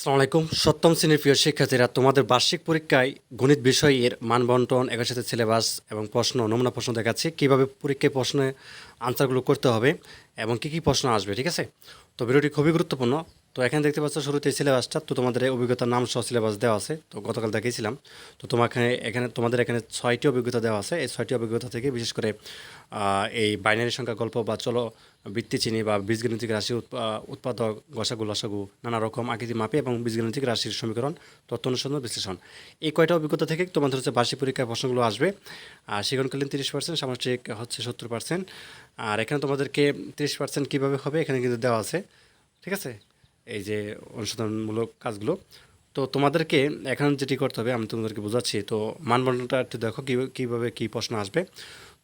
আসসালামু আলাইকুম। সপ্তম শ্রেণির প্রিয় শিক্ষার্থীরা, তোমাদের বার্ষিক পরীক্ষায় গণিত বিষয়ের মান বন্টন একের সাথে সিলেবাস এবং প্রশ্ন, নমুনা প্রশ্ন দেখাচ্ছি। কীভাবে পরীক্ষায় প্রশ্নে আনসারগুলো করতে হবে এবং কি কি প্রশ্ন আসবে, ঠিক আছে? তো ভিডিওটি খুবই গুরুত্বপূর্ণ। তো এখানে দেখতে পাচ্ছ শুরুতে সিলেবাসটা তো তোমাদের অভিজ্ঞতার নাম সহ সিলেবাস দেওয়া আছে। তো গতকাল দেখিয়েছিলাম, তো তোমাকে এখানে, তোমাদের এখানে ছয়টি অভিজ্ঞতা দেওয়া আছে। এই ছয়টি অভিজ্ঞতা থেকে বিশেষ করে এই বাইনারি সংখ্যা, গল্প বা চলো বৃত্তি চিনি বা বীজগণিতিক রাশি উৎপা- উৎপাদক, গসাগু, লসাগু, নানা রকম আকৃতি মাপে এবং বীজগণিতিক রাশির সমীকরণ, তথ্য অনুসন্ধান বিশ্লেষণ। এই কয়টা অভিজ্ঞতা থেকে তোমাদের হচ্ছে বার্ষিক পরীক্ষার প্রশ্নগুলো আসবে। আর সেখানকালীন তিরিশ পার্সেন্ট সামষ্টিক হচ্ছে সত্তর পার্সেন্ট আর এখানে তোমাদেরকে তিরিশ পার্সেন্ট কীভাবে হবে, এখানে কিন্তু দেওয়া আছে। ঠিক আছে? এই যে অনুসন্ধানমূলক কাজগুলো, তো তোমাদেরকে এখন যেটি করতে হবে, আমি তোমাদেরকে বোঝাচ্ছি, তো মানবন্ধনটা একটু দেখো কীভাবে কী প্রশ্ন আসবে।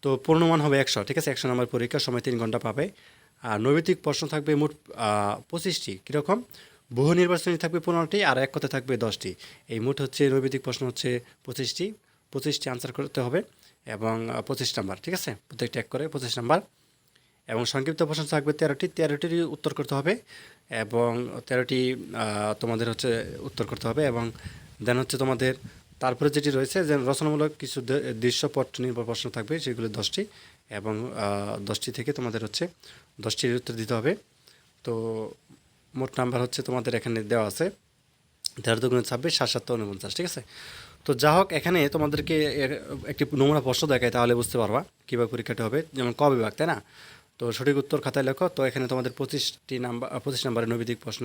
তো পূর্ণমান হবে একশো, ঠিক আছে? একশো নম্বর পরীক্ষার সময় তিন ঘণ্টা পাবে। আর নৈমিত্তিক প্রশ্ন থাকবে মোট পঁচিশটি, কীরকম? বহু নির্বাচনী থাকবে পনেরোটি আর এক কথা থাকবে দশটি। এই মোট হচ্ছে নৈমিত্তিক প্রশ্ন হচ্ছে পঁচিশটি। পঁচিশটি আনসার করতে হবে এবং পঁচিশ নাম্বার, ঠিক আছে? প্রত্যেকটা এক করে পঁচিশ নাম্বার। এবং সংক্ষিপ্ত প্রশ্ন থাকবে তেরোটি। তেরোটির উত্তর করতে হবে এবং তেরোটি তোমাদের হচ্ছে উত্তর করতে হবে এবং দেন হচ্ছে তোমাদের তারপরে যেটি রয়েছে, যে রচনামূলক কিছু দৃশ্যপট নির্ভর প্রশ্ন থাকবে, সেগুলো দশটি এবং দশটি থেকে তোমাদের হচ্ছে দশটির উত্তর দিতে হবে। তো মোট নাম্বার হচ্ছে তোমাদের এখানে দেওয়া আছে তেরো দুগুণ ছাব্বিশ, সাত সাতটা উনপঞ্চাশ, ঠিক আছে? তো যা হোক, এখানে তোমাদেরকে একটি নমুনা প্রশ্ন দেখায়, তাহলে বুঝতে পারবা কীভাবে পরীক্ষাটি হবে, যেমন ক বিভাগ, তাই না? তো সঠিক উত্তর খাতায় লেখো। তো এখানে তোমাদের পঁচিশটি নাম্বার পঁচিশ নাম্বারের নৈবিদিক প্রশ্ন।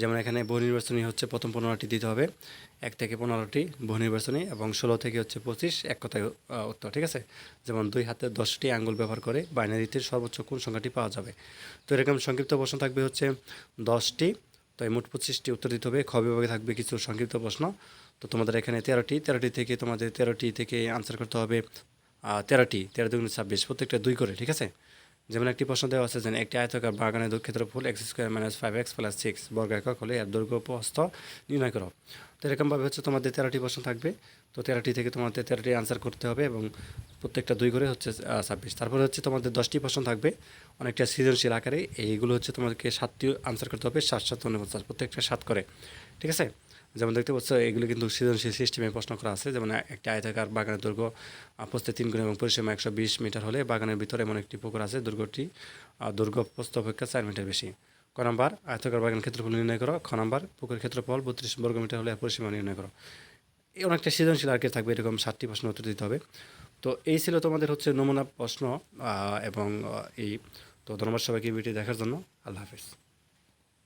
যেমন এখানে বহু নির্বাচনী হচ্ছে প্রথম পনেরোটি দিতে হবে। এক থেকে পনেরোটি বহু নির্বাচনী এবং ষোলো থেকে হচ্ছে পঁচিশ এক কথায় উত্তর, ঠিক আছে? যেমন দুই হাতে দশটি আঙ্গুল ব্যবহার করে বাইনারিতে সর্বোচ্চ কোন সংখ্যাটি পাওয়া যাবে? তো এরকম সংক্ষিপ্ত প্রশ্ন থাকবে হচ্ছে দশটি। তো এই মোট পঁচিশটি উত্তর দিতে হবে। খ বিভাগে থাকবে কিছু সংক্ষিপ্ত প্রশ্ন। তো তোমাদের এখানে তেরোটি। তেরোটি থেকে তোমাদের তেরোটি থেকে আনসার করতে হবে তেরোটি। তেরো দুগুণ ছাব্বিশ। প্রত্যেকটা দুই করে, ঠিক আছে? যেমন একটি প্রশ্ন দেওয়া আছে যে একটি আয়তকার বাগানের ক্ষেত্রফল x square minus five x plus six বর্গ একক হলে এর দৈর্ঘ্য প্রস্থ নির্ণয় করো। তো এরকমভাবে হচ্ছে তোমাদের তেরোটি প্রশ্ন থাকবে। তো তেরোটি থেকে তোমাদের তেরোটি আনসার করতে হবে এবং প্রত্যেকটা দুই করে হচ্ছে ছাব্বিশ। তারপরে হচ্ছে তোমাদের দশটি প্রশ্ন থাকবে। অনেকটা সৃজনশীল আকারে। এইগুলো হচ্ছে তোমাদেরকে সাতটি আনসার করতে হবে সাত সাত উনপঞ্চাশ, প্রত্যেকটা সাত করে। ঠিক আছে? যেমন দেখতে পাচ্ছ এগুলো কিন্তু সৃজনশীল সিস্টেমে প্রশ্ন করা আছে। যেমন একটা আয়তাকার বাগানের দৈর্ঘ্য আহ, প্রস্থে তিন গুণ এবং পরিসীমা একশো বিশ মিটার হলে বাগানের ভিতরে এমন একটি পুকুর আছে। দুর্গটি দুর্গ প্রস্থ অপেক্ষা চার মিটার বেশি। ক নাম্বার আয়তাকার বাগান ক্ষেত্রফল নির্ণয় করো। খ নাম্বার পুকুরের ক্ষেত্রফল বত্রিশ বর্গ মিটার হলে পরিসীমা নির্ণয় করো। এই অনেকটা সৃজনশীল আর কি থাকবে এরকম ষাটটি প্রশ্ন উত্তর দিতে হবে। তো এই ছিল তোমাদের হচ্ছে নমুনা প্রশ্ন এবং এই তো ধন্যবাদ সবাইকে ভিডিও দেখার জন্য। আল্লাহ হাফিজ।